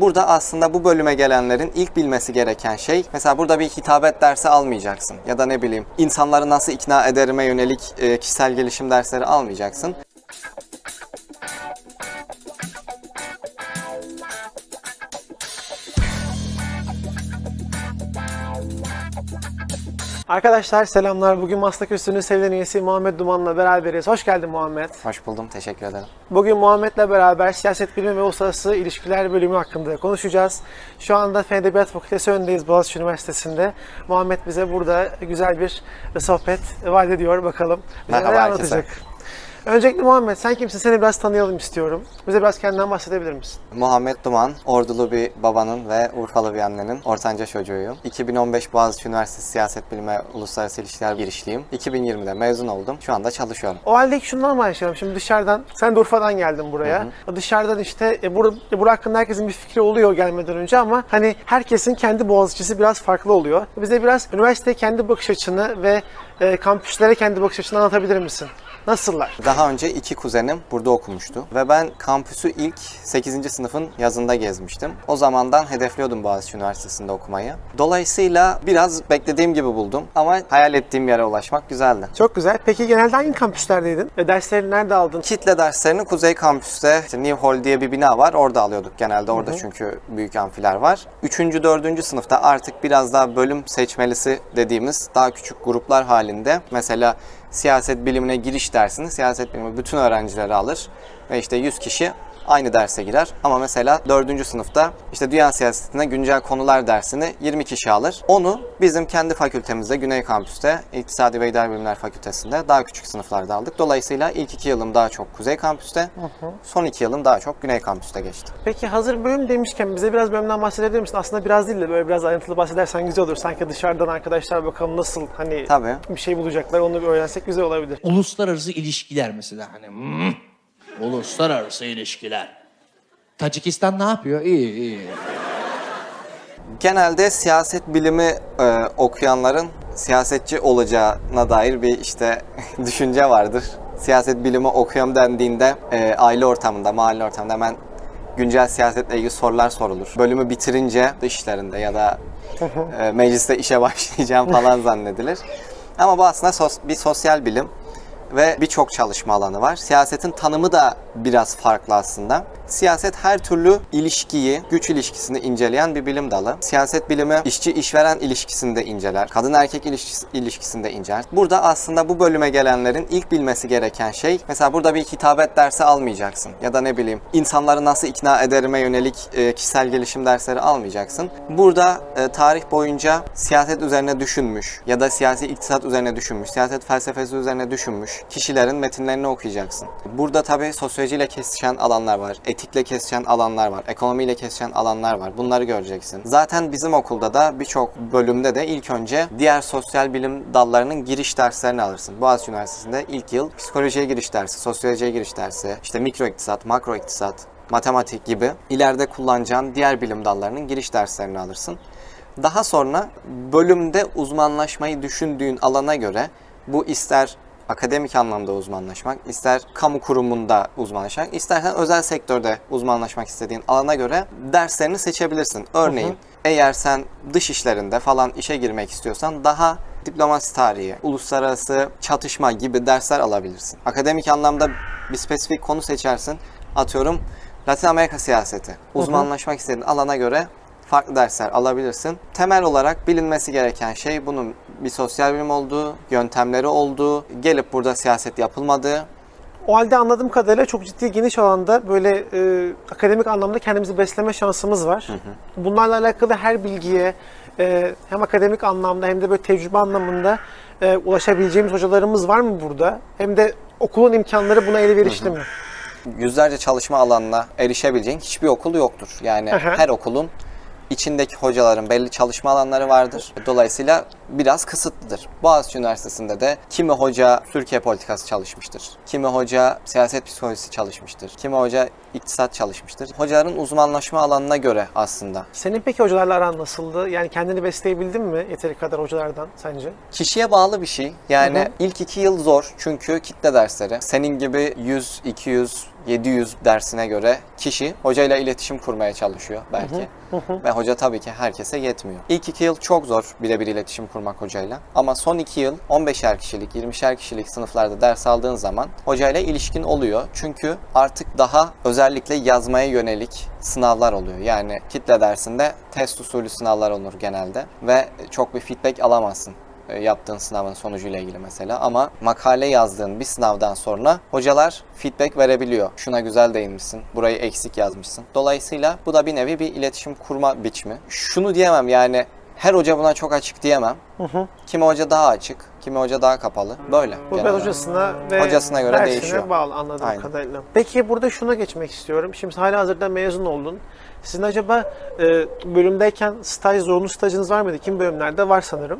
Burada aslında bu bölüme gelenlerin ilk bilmesi gereken şey mesela burada bir hitabet dersi almayacaksın ya da ne bileyim insanları nasıl ikna ederime yönelik e, kişisel gelişim dersleri almayacaksın. Arkadaşlar selamlar. Bugün Maslak Üstü'nün sevilen üyesi Muhammed Duman'la beraberiz. Hoş geldin Muhammed. Hoş buldum, teşekkür ederim. Bugün Muhammed'le beraber siyaset bilimi ve uluslararası ilişkiler bölümü hakkında konuşacağız. Şu anda Fen Edebiyat Fakültesi önündeyiz Boğaziçi Üniversitesi'nde. Muhammed bize burada güzel bir sohbet vaat ediyor. Bakalım bize Merhaba neler herkese. Öncelikle Muhammed sen kimsin? Seni biraz tanıyalım istiyorum. Bize biraz kendinden bahsedebilir misin? Muhammed Duman, Ordulu bir babanın ve Urfalı bir annenin ortanca çocuğuyum. 2015 Boğaziçi Üniversitesi Siyaset Bilimi Uluslararası İlişkiler girişliyim. 2020'de mezun oldum. Şu anda çalışıyorum. O halde ilk şundan başlayalım. Şimdi dışarıdan, sen de Urfa'dan geldin buraya. Dışarıdan işte, e, bur, e, hakkında herkesin bir fikri oluyor gelmeden önce ama hani herkesin kendi boğazçısı biraz farklı oluyor. Bize biraz üniversiteye kendi bakış açını ve e, kampüslere kendi bakış açını anlatabilir misin? Nasıllar? Daha önce iki kuzenim burada okumuştu ve ben kampüsü ilk 8. sınıfın yazında gezmiştim. O zamandan hedefliyordum Boğaziçi Üniversitesi'nde okumayı. Dolayısıyla biraz beklediğim gibi buldum ama hayal ettiğim yere ulaşmak güzeldi. Çok güzel. Peki genelde hangi kampüslerdeydin? Ve dersleri nerede aldın? Kitle derslerini Kuzey Kampüs'te işte New Hall diye bir bina var. Orada alıyorduk genelde. Orada çünkü büyük amfiler var. 3. 4. sınıfta artık biraz daha bölüm seçmelisi dediğimiz daha küçük gruplar halinde mesela siyaset bilimine giriş dersini siyaset bilimi bütün öğrencileri alır ve işte 100 kişi aynı derse girer. Ama mesela 4. sınıfta işte dünya siyasetine güncel konular dersini 20 kişi alır. Onu bizim kendi fakültemizde Güney Kampüs'te İktisadi ve İdari Bilimler Fakültesinde daha küçük sınıflarda aldık. Dolayısıyla ilk iki yılım daha çok Kuzey Kampüs'te, son iki yılım daha çok Güney Kampüs'te geçti. Peki hazır bölüm demişken bize biraz bölümden bahsedebilir misin? Aslında biraz değil de böyle biraz ayrıntılı bahsedersen güzel olur. Sanki dışarıdan arkadaşlar bakalım nasıl hani Tabii. bir şey bulacaklar onu bir öğrensek güzel olabilir. Uluslararası ilişkiler mesela hani hmm, uluslararası ilişkiler. Tacikistan ne yapıyor? İyi iyi. Genelde siyaset bilimi e, okuyanların siyasetçi olacağına dair bir işte düşünce vardır. Siyaset bilimi okuyorum dendiğinde e, aile ortamında, mahalle ortamında hemen güncel siyasetle ilgili sorular sorulur. Bölümü bitirince dışlarında ya da e, mecliste işe başlayacağım falan zannedilir. Ama bu aslında sos- bir sosyal bilim ve birçok çalışma alanı var. Siyasetin tanımı da biraz farklı aslında. Siyaset her türlü ilişkiyi, güç ilişkisini inceleyen bir bilim dalı. Siyaset bilimi işçi işveren ilişkisini de inceler. Kadın erkek ilişkisi, ilişkisini de inceler. Burada aslında bu bölüme gelenlerin ilk bilmesi gereken şey mesela burada bir hitabet dersi almayacaksın ya da ne bileyim insanları nasıl ikna ederime yönelik e, kişisel gelişim dersleri almayacaksın. Burada e, tarih boyunca siyaset üzerine düşünmüş ya da siyasi iktisat üzerine düşünmüş, siyaset felsefesi üzerine düşünmüş kişilerin metinlerini okuyacaksın. Burada tabii sosyolojiyle kesişen alanlar var, etikle kesişen alanlar var, ekonomiyle kesişen alanlar var. Bunları göreceksin. Zaten bizim okulda da birçok bölümde de ilk önce diğer sosyal bilim dallarının giriş derslerini alırsın. Boğaziçi Üniversitesi'nde ilk yıl psikolojiye giriş dersi, sosyolojiye giriş dersi, işte mikro iktisat, makro iktisat, matematik gibi ileride kullanacağın diğer bilim dallarının giriş derslerini alırsın. Daha sonra bölümde uzmanlaşmayı düşündüğün alana göre bu ister akademik anlamda uzmanlaşmak, ister kamu kurumunda uzmanlaşmak, istersen özel sektörde uzmanlaşmak istediğin alana göre derslerini seçebilirsin. Örneğin eğer sen dış işlerinde falan işe girmek istiyorsan daha diplomasi tarihi, uluslararası çatışma gibi dersler alabilirsin. Akademik anlamda bir spesifik konu seçersin. Atıyorum Latin Amerika siyaseti. Uzmanlaşmak istediğin alana göre farklı dersler alabilirsin. Temel olarak bilinmesi gereken şey bunun bir sosyal bilim olduğu, yöntemleri olduğu, gelip burada siyaset yapılmadığı. O halde anladığım kadarıyla çok ciddi geniş alanda böyle e, akademik anlamda kendimizi besleme şansımız var. Bunlarla alakalı her bilgiye e, hem akademik anlamda hem de böyle tecrübe anlamında e, ulaşabileceğimiz hocalarımız var mı burada? Hem de okulun imkanları buna elverişli mi? Yüzlerce çalışma alanına erişebileceğin hiçbir okul yoktur. Yani Aha. her okulun içindeki hocaların belli çalışma alanları vardır. Dolayısıyla biraz kısıtlıdır. Boğaziçi Üniversitesi'nde de kimi hoca Türkiye politikası çalışmıştır. Kimi hoca siyaset psikolojisi çalışmıştır. Kimi hoca iktisat çalışmıştır. Hocaların uzmanlaşma alanına göre aslında. Senin peki hocalarla aran nasıldı? Yani kendini besleyebildin mi yeteri kadar hocalardan sence? Kişiye bağlı bir şey. Yani Hı hı. ilk iki yıl zor çünkü kitle dersleri. Senin gibi 100, 200, 700 dersine göre kişi hocayla iletişim kurmaya çalışıyor belki. Ve hoca tabii ki herkese yetmiyor. İlk iki yıl çok zor birebir iletişim kurmak hocayla. Ama son iki yıl 15'er kişilik, 20'şer kişilik sınıflarda ders aldığın zaman hocayla ilişkin oluyor. Çünkü artık daha özellikle yazmaya yönelik sınavlar oluyor. Yani kitle dersinde test usulü sınavlar olur genelde ve çok bir feedback alamazsın e, yaptığın sınavın sonucuyla ilgili mesela ama makale yazdığın bir sınavdan sonra hocalar feedback verebiliyor. Şuna güzel değinmişsin, burayı eksik yazmışsın. Dolayısıyla bu da bir nevi bir iletişim kurma biçimi. Şunu diyemem yani her hoca buna çok açık diyemem. Kimi hoca daha açık, kimi hoca daha kapalı. Böyle. Bu biraz hocasına ve Hocasına göre değişiyor. bağlı anladığım Aynen. kadarıyla. Peki burada şuna geçmek istiyorum. Şimdi hala hazırda mezun oldun. Sizin acaba e, bölümdeyken staj, zorunlu stajınız var mıydı? Kim bölümlerde var sanırım.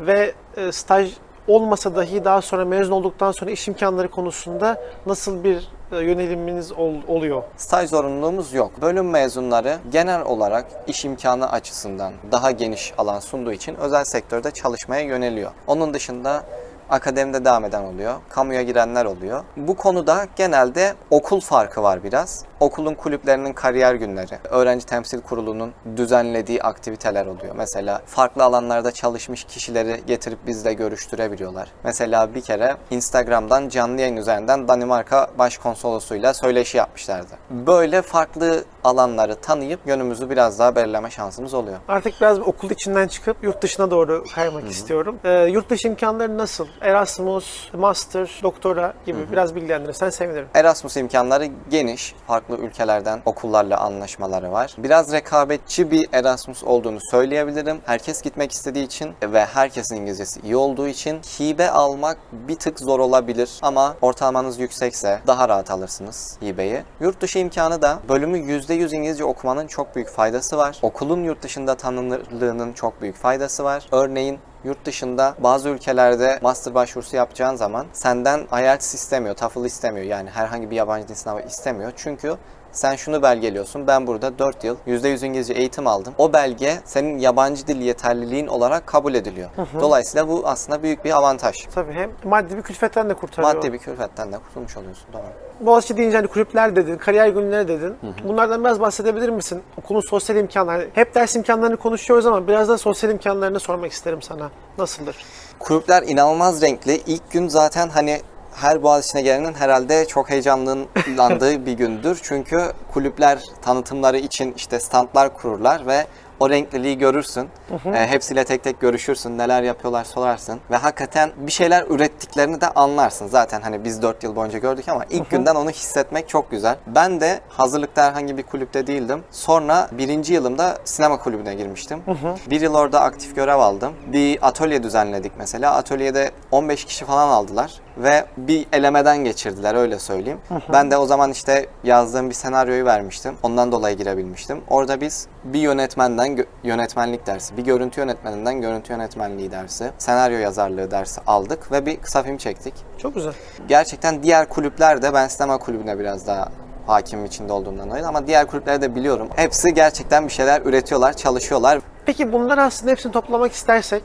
Ve e, staj olmasa dahi daha sonra mezun olduktan sonra iş imkanları konusunda nasıl bir yöneliminiz ol- oluyor? Staj zorunluluğumuz yok. Bölüm mezunları genel olarak iş imkanı açısından daha geniş alan sunduğu için özel sektörde çalışmaya yöneliyor. Onun dışında akademide devam eden oluyor, kamuya girenler oluyor. Bu konuda genelde okul farkı var biraz. Okulun kulüplerinin kariyer günleri, öğrenci temsil kurulunun düzenlediği aktiviteler oluyor. Mesela farklı alanlarda çalışmış kişileri getirip bizle görüştürebiliyorlar. Mesela bir kere Instagram'dan canlı yayın üzerinden Danimarka Başkonsolosluğuyla söyleşi yapmışlardı. Böyle farklı alanları tanıyıp yönümüzü biraz daha belirleme şansımız oluyor. Artık biraz okul içinden çıkıp yurt dışına doğru kaymak istiyorum. E, yurt dışı imkanları nasıl? Erasmus, master, doktora gibi biraz bilgilendirirsen sevinirim. Erasmus imkanları geniş. Farklı ülkelerden okullarla anlaşmaları var. Biraz rekabetçi bir Erasmus olduğunu söyleyebilirim. Herkes gitmek istediği için ve herkesin İngilizcesi iyi olduğu için hibe almak bir tık zor olabilir ama ortalamanız yüksekse daha rahat alırsınız hibeyi. Yurt dışı imkanı da bölümü %100 İngilizce okumanın çok büyük faydası var. Okulun yurt dışında tanınırlığının çok büyük faydası var. Örneğin Yurt dışında bazı ülkelerde master başvurusu yapacağın zaman senden IELTS istemiyor, TOEFL istemiyor. Yani herhangi bir yabancı dil sınavı istemiyor. Çünkü sen şunu belgeliyorsun. Ben burada 4 yıl %100 İngilizce eğitim aldım. O belge senin yabancı dil yeterliliğin olarak kabul ediliyor. Dolayısıyla bu aslında büyük bir avantaj. Tabii hem maddi bir külfetten de kurtarıyor. Maddi bir külfetten de kurtulmuş oluyorsun. Doğru. Boğaziçi deyince hani kulüpler dedin, kariyer günleri dedin. Bunlardan biraz bahsedebilir misin? Okulun sosyal imkanları. Hep ders imkanlarını konuşuyoruz ama biraz da sosyal imkanlarını sormak isterim sana. Nasıldır? Kulüpler inanılmaz renkli. İlk gün zaten hani her Boğaziçi'ne gelenin herhalde çok heyecanlandığı bir gündür. Çünkü kulüpler tanıtımları için işte standlar kururlar ve o renkliliği görürsün. Ee, hepsiyle tek tek görüşürsün. Neler yapıyorlar sorarsın. Ve hakikaten bir şeyler ürettiklerini de anlarsın. Zaten hani biz 4 yıl boyunca gördük ama ilk günden onu hissetmek çok güzel. Ben de hazırlıkta herhangi bir kulüpte değildim. Sonra birinci yılımda sinema kulübüne girmiştim. Bir yıl orada aktif görev aldım. Bir atölye düzenledik mesela. Atölyede 15 kişi falan aldılar ve bir elemeden geçirdiler öyle söyleyeyim. Ben de o zaman işte yazdığım bir senaryoyu vermiştim. Ondan dolayı girebilmiştim. Orada biz bir yönetmenden gö- yönetmenlik dersi, bir görüntü yönetmeninden görüntü yönetmenliği dersi, senaryo yazarlığı dersi aldık ve bir kısa film çektik. Çok güzel. Gerçekten diğer kulüpler de ben sinema kulübüne biraz daha hakim içinde olduğumdan dolayı ama diğer kulüpleri de biliyorum. Hepsi gerçekten bir şeyler üretiyorlar, çalışıyorlar. Peki bunlar aslında hepsini toplamak istersek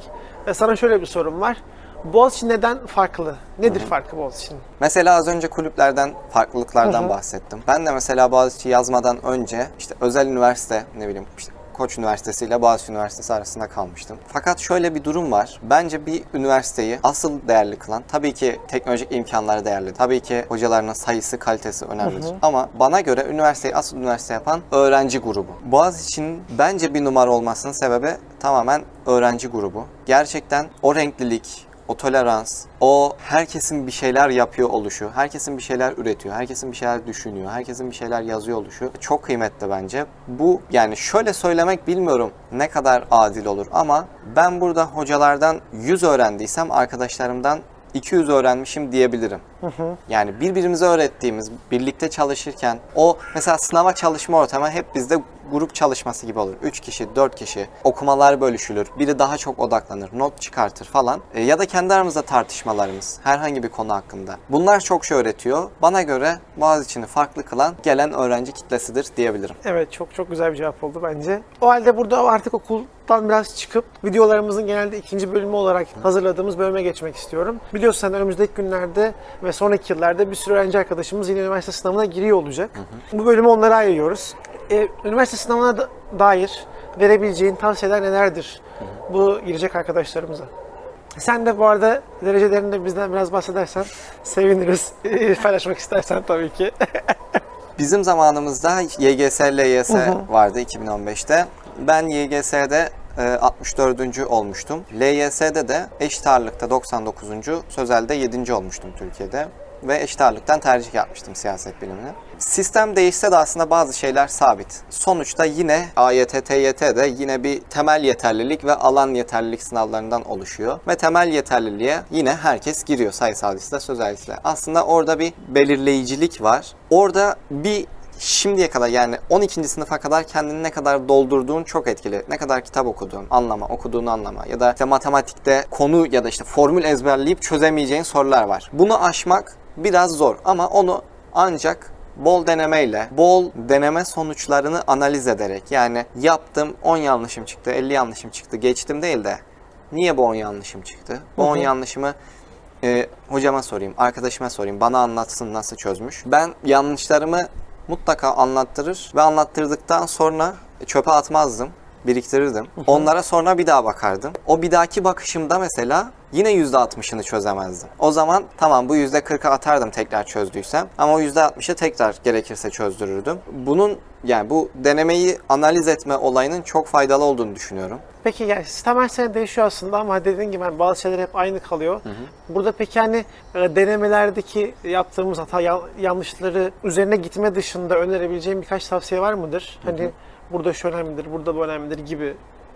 e, sana şöyle bir sorum var. Boğaziçi neden farklı? Nedir farkı Boğaziçi'nin? Mesela az önce kulüplerden, farklılıklardan bahsettim. Ben de mesela Boğaziçi yazmadan önce işte özel üniversite, ne bileyim işte Koç Üniversitesi ile Boğaziçi Üniversitesi arasında kalmıştım. Fakat şöyle bir durum var. Bence bir üniversiteyi asıl değerli kılan tabii ki teknolojik imkanları değerli. Tabii ki hocalarının sayısı, kalitesi önemlidir. Ama bana göre üniversiteyi asıl üniversite yapan öğrenci grubu. Boğaziçi'nin bence bir numara olmasının sebebi tamamen öğrenci grubu. Gerçekten o renklilik, o tolerans, o herkesin bir şeyler yapıyor oluşu, herkesin bir şeyler üretiyor, herkesin bir şeyler düşünüyor, herkesin bir şeyler yazıyor oluşu çok kıymetli bence. Bu yani şöyle söylemek bilmiyorum ne kadar adil olur ama ben burada hocalardan 100 öğrendiysem arkadaşlarımdan 200 öğrenmişim diyebilirim. Yani birbirimize öğrettiğimiz, birlikte çalışırken o mesela sınava çalışma ortamı hep bizde grup çalışması gibi olur. 3 kişi, 4 kişi okumalar bölüşülür. Biri daha çok odaklanır, not çıkartır falan. E, ya da kendi aramızda tartışmalarımız herhangi bir konu hakkında. Bunlar çok şey öğretiyor. Bana göre Boğaziçi'ni farklı kılan gelen öğrenci kitlesidir diyebilirim. Evet çok çok güzel bir cevap oldu bence. O halde burada artık okuldan biraz çıkıp videolarımızın genelde ikinci bölümü olarak hazırladığımız bölüme geçmek istiyorum. Biliyorsun önümüzdeki günlerde ve sonraki yıllarda bir sürü öğrenci arkadaşımız yine üniversite sınavına giriyor olacak. Bu bölümü onlara ayırıyoruz. Ee, üniversite sınavına da- dair verebileceğin tavsiyeler nelerdir bu girecek arkadaşlarımıza? Sen de bu arada derecelerini de bizden biraz bahsedersen seviniriz. Paylaşmak istersen tabii ki. Bizim zamanımızda YGS, LYS vardı 2015'te. Ben YGS'de e, 64. olmuştum. LYS'de de eşit ağırlıkta 99. Sözel'de 7. olmuştum Türkiye'de. Ve eşit ağırlıktan tercih yapmıştım siyaset bilimine. Sistem değişse de aslında bazı şeyler sabit. Sonuçta yine AYT, TYT de yine bir temel yeterlilik ve alan yeterlilik sınavlarından oluşuyor. Ve temel yeterliliğe yine herkes giriyor sayısal liste, sözel liste. Aslında orada bir belirleyicilik var. Orada bir şimdiye kadar yani 12. sınıfa kadar kendini ne kadar doldurduğun çok etkili. Ne kadar kitap okuduğun, anlama, okuduğunu anlama ya da işte matematikte konu ya da işte formül ezberleyip çözemeyeceğin sorular var. Bunu aşmak biraz zor ama onu ancak bol denemeyle, bol deneme sonuçlarını analiz ederek yani yaptım 10 yanlışım çıktı, 50 yanlışım çıktı, geçtim değil de niye bu 10 yanlışım çıktı? Bu 10 yanlışımı e, hocama sorayım, arkadaşıma sorayım, bana anlatsın nasıl çözmüş. Ben yanlışlarımı mutlaka anlattırır. Ve anlattırdıktan sonra çöpe atmazdım, biriktirirdim. Onlara sonra bir daha bakardım. O bir dahaki bakışımda mesela yine %60'ını çözemezdim. O zaman tamam bu %40'ı atardım tekrar çözdüysem ama o %60'ı tekrar gerekirse çözdürürdüm. Bunun yani bu denemeyi analiz etme olayının çok faydalı olduğunu düşünüyorum. Peki yani sistem her sene değişiyor aslında ama dediğin gibi hani bazı şeyler hep aynı kalıyor. Burada peki hani e, denemelerdeki yaptığımız hata ya- yanlışları üzerine gitme dışında önerebileceğin birkaç tavsiye var mıdır? Hani burada şu önemlidir, burada bu önemlidir gibi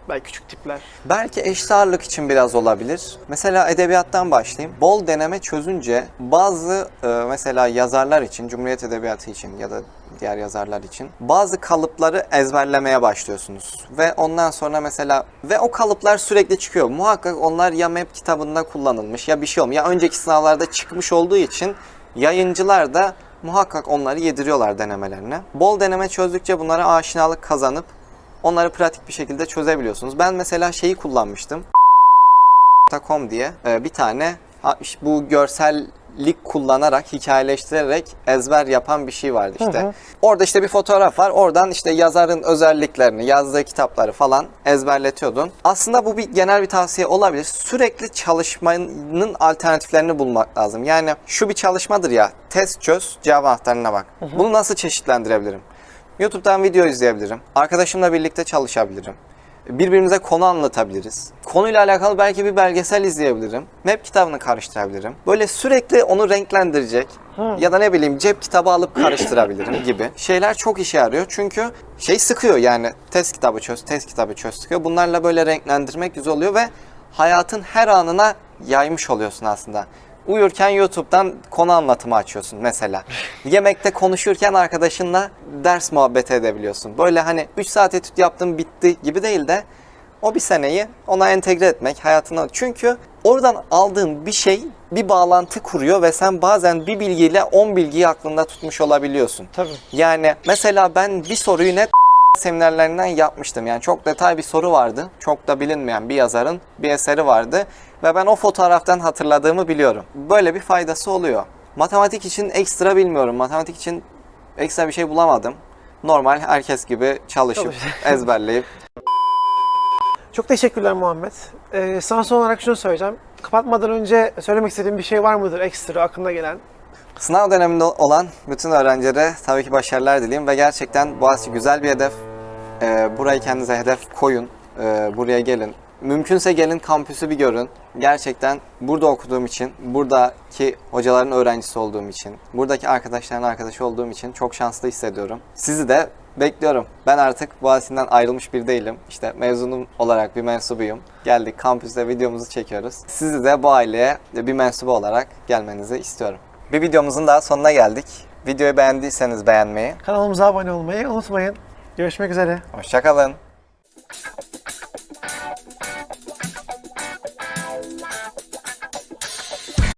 belki küçük tipler. Belki eşit ağırlık için biraz olabilir. Mesela edebiyattan başlayayım. Bol deneme çözünce bazı e, mesela yazarlar için, Cumhuriyet Edebiyatı için ya da diğer yazarlar için bazı kalıpları ezberlemeye başlıyorsunuz. Ve ondan sonra mesela ve o kalıplar sürekli çıkıyor. Muhakkak onlar ya MEP kitabında kullanılmış ya bir şey olmuş. Ya önceki sınavlarda çıkmış olduğu için yayıncılar da muhakkak onları yediriyorlar denemelerine. Bol deneme çözdükçe bunlara aşinalık kazanıp onları pratik bir şekilde çözebiliyorsunuz. Ben mesela şeyi kullanmıştım. .com diye e, bir tane bu görsellik kullanarak, hikayeleştirerek ezber yapan bir şey vardı işte. Orada işte bir fotoğraf var. Oradan işte yazarın özelliklerini, yazdığı kitapları falan ezberletiyordun. Aslında bu bir genel bir tavsiye olabilir. Sürekli çalışmanın alternatiflerini bulmak lazım. Yani şu bir çalışmadır ya. Test çöz, cevap anahtarına bak. Bunu nasıl çeşitlendirebilirim? YouTube'dan video izleyebilirim. Arkadaşımla birlikte çalışabilirim. Birbirimize konu anlatabiliriz. Konuyla alakalı belki bir belgesel izleyebilirim. Map kitabını karıştırabilirim. Böyle sürekli onu renklendirecek ya da ne bileyim cep kitabı alıp karıştırabilirim gibi şeyler çok işe yarıyor. Çünkü şey sıkıyor yani test kitabı çöz, test kitabı çöz sıkıyor. Bunlarla böyle renklendirmek güzel oluyor ve hayatın her anına yaymış oluyorsun aslında. Uyurken YouTube'dan konu anlatımı açıyorsun mesela. Yemekte konuşurken arkadaşınla ders muhabbeti edebiliyorsun. Böyle hani 3 saat etüt yaptım bitti gibi değil de o bir seneyi ona entegre etmek hayatına. Çünkü oradan aldığın bir şey bir bağlantı kuruyor ve sen bazen bir bilgiyle 10 bilgiyi aklında tutmuş olabiliyorsun. Tabii. Yani mesela ben bir soruyu net seminerlerinden yapmıştım. Yani çok detay bir soru vardı. Çok da bilinmeyen bir yazarın bir eseri vardı. Ve ben o fotoğraftan hatırladığımı biliyorum. Böyle bir faydası oluyor. Matematik için ekstra bilmiyorum. Matematik için ekstra bir şey bulamadım. Normal herkes gibi çalışıp, Çalış. ezberleyip. Çok teşekkürler Muhammed. Ee, sana son olarak şunu söyleyeceğim. Kapatmadan önce söylemek istediğin bir şey var mıdır ekstra aklına gelen? Sınav döneminde olan bütün öğrencilere tabii ki başarılar dileyim ve gerçekten Boğaziçi güzel bir hedef. Ee, burayı kendinize hedef koyun. Ee, buraya gelin. Mümkünse gelin kampüsü bir görün. Gerçekten burada okuduğum için, buradaki hocaların öğrencisi olduğum için, buradaki arkadaşların arkadaşı olduğum için çok şanslı hissediyorum. Sizi de bekliyorum. Ben artık Boğaziçi'nden ayrılmış bir değilim. İşte mezunum olarak bir mensubuyum. Geldik kampüste videomuzu çekiyoruz. Sizi de bu aileye bir mensubu olarak gelmenizi istiyorum. Bir videomuzun daha sonuna geldik. Videoyu beğendiyseniz beğenmeyi. Kanalımıza abone olmayı unutmayın. Görüşmek üzere. Hoşçakalın.